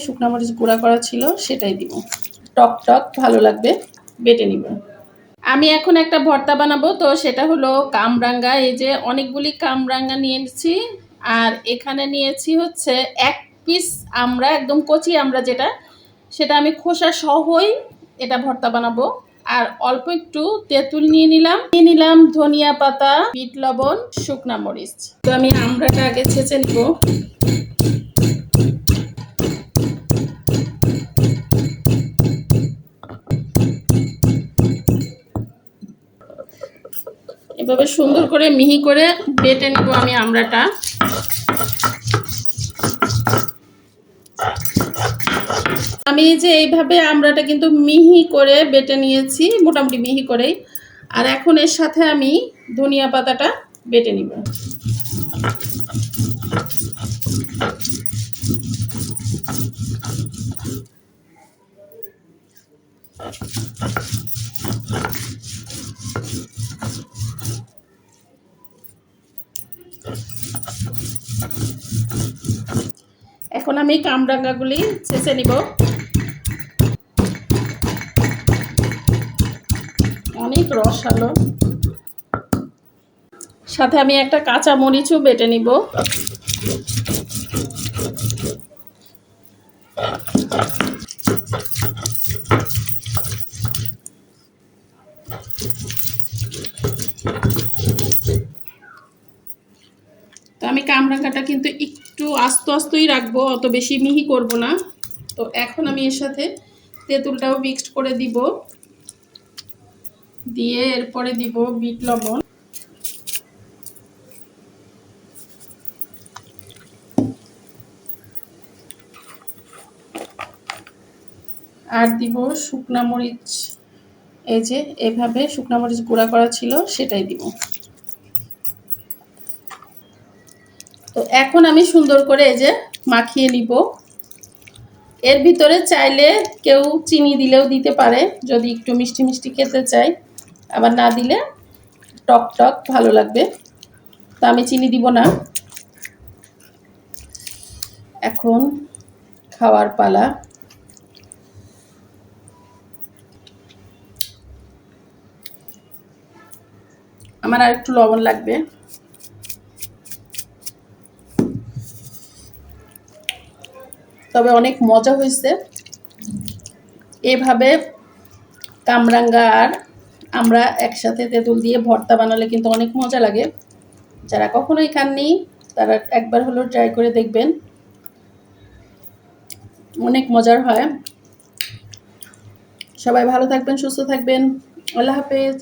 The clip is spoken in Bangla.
শুকনো মরিচ গুঁড়া করা ছিল, সেটাই দিব। টক টক, ভালো লাগবে, বেটে নিব। আমি এখন একটা ভর্তা বানাবো, তো সেটা হলো কামরাঙ্গা। এই যে অনেকগুলি কামরাঙ্গা নিয়েছি, আর এখানে নিয়েছি হচ্ছে এক পিস আমরা, একদম কচি আমরা যেটা, সেটা আমি খোসা সহই এটা ভর্তা বানাবো। আর অল্প একটু তেঁতুল নিয়ে নিলাম। নিয়ে নিলাম ধনিয়া পাতা, বিট লবণ, শুকনা মরিচ। তো আমি আমড়াটা আগে ছেঁচে নিব। এভাবে সুন্দর করে মিহি করে বেটে নেব আমি আমড়াটা। আমি যে এইভাবে আমড়াটা কিন্তু মিহি করে বেটে নিয়েছি, মোটামুটি মিহি করেই। আর এখন এর সাথে আমি ধনিয়া পাতাটা বেটে নিব। এখন আমি কামরাঙ্গাগুলি ছেঁচে নিব। অনেক রস আলো। সাথে আমি একটা কাঁচা মরিচও বেটে নিব। আমি কামরাঙ্গাটা কিন্তু একটু আস্তে আস্তই রাখব, অত বেশি মিহি করব না। তো এখন আমি এর সাথে তেঁতুলটাও মিক্সড করে দিব। দিয়ে এরপরে দিব বিট লবণ। আর দিব শুকনা মরিচ। এই যে এভাবে শুকনা মরিচ গুঁড়া করা ছিল, সেটাই দিব। তো এখন আমি সুন্দর করে এই যে মাখিয়ে নিব। এর ভিতরে চাইলে কেউ চিনি দিলেও দিতে পারে, যদি একটু মিষ্টি মিষ্টি খেতে চাই। আবার না দিলে টক টক ভালো লাগবে। তো আমি চিনি দিব না। এখন খাওয়ার পালা। আমার আর একটু লবণ লাগবে। তবে অনেক মজা হয়েছে। এভাবে কামরাঙ্গা আর আমরা একসাথে তেঁতুল দিয়ে ভর্তা বানালে কিন্তু অনেক মজা লাগে। যারা কখনোই খাননি, তারা একবার হলেও ট্রাই করে দেখবেন। অনেক মজার হয়। সবাই ভালো থাকবেন, সুস্থ থাকবেন। আল্লাহ হাফেজ।